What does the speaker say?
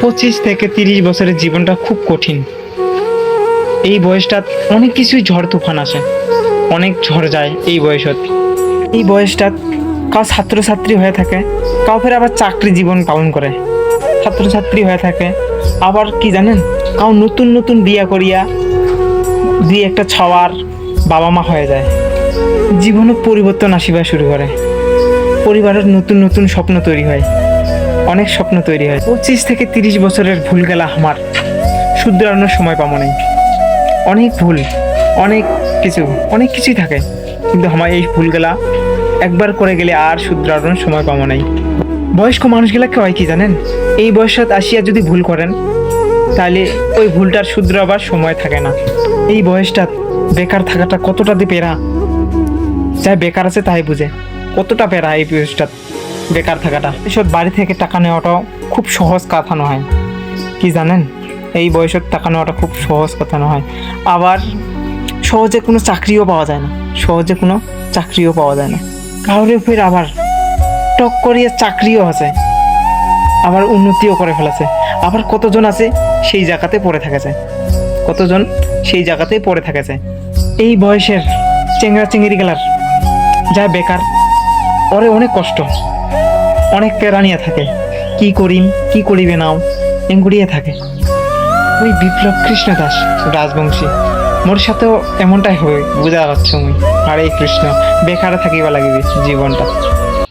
পঁচিশ থেকে তিরিশ বছরের জীবনটা খুব কঠিন। এই বয়সটা অনেক কিছুই ঝড় তুফান আসে। অনেক ঝড় যায় এই বয়সত। এই বয়সটা কাউ ছাত্রছাত্রী হয়ে থাকে কাউ ফের আবার চাকরি জীবন পালন করে। ছাত্রছাত্রী হয়ে থাকে, আবার কি জানেন? কাউ নতুন নতুন বিয়া করিয়া দুই একটা ছাওয়ার বাবা মা হয়ে যায়। জীবনে পরিবর্তন আসিবা শুরু করে। পরিবারের নতুন নতুন স্বপ্ন তৈরি হয়। অনেক স্বপ্ন তৈরি হয় পঁচিশ থেকে তিরিশ বছরের ভুল গেলা আমার। শুধরানোর সময় পাবো নেই। অনেক ভুল, অনেক কিছু, অনেক কিছুই থাকে। কিন্তু আমার এই ভুলগুলা একবার করে গেলে আর শুধরানোর সময় পাবো নাই। বয়স্ক মানুষগুলাকে হয় কি জানেন? এই বয়সত আসিয়া যদি ভুল করেন, তাহলে ওই ভুলটার শুধরাবার সময় থাকে না। এই বয়সটা বেকার থাকাটা কতটা দিয়ে পেরা? যাই বেকার আছে তাই বুঝে। কতটা পেরা এই বয়সটা বেকার থাকাটা। এসব বাড়ি থেকে টাকা নেওয়াটাও খুব সহজ কথা নয় কি জানেন? এই বয়সের টাকা নেওয়াটা খুব সহজ কথা নয় আবার সহজে কোনো চাকরিও পাওয়া যায় না। সহজে কোনো চাকরিও পাওয়া যায় না। কাউরে ফের আবার টক করিয়ে চাকরিও আছে। আবার উন্নতিও করে ফেলেছে। আবার কতজন আছে সেই জায়গাতে পড়ে থাকেছে। কতজন সেই জায়গাতেই পড়ে থাকেছে। এই বয়সের চেংরা চেঙ্গিরি গেলার যা বেকার, ওরে অনেক কষ্ট। অনেক প্যারা থাকে। কি করিম, কি করিবে নাও, এঙ্গুড়িয়ে থাকে। ওই বিপ্লব কৃষ্ণ দাস, রাজবংশী। মোর সাথেও এমনটাই হবে, বুঝা যাচ্ছে আমি আরে কৃষ্ণ, বেকারে থাকিবা লাগিবে জীবনটা।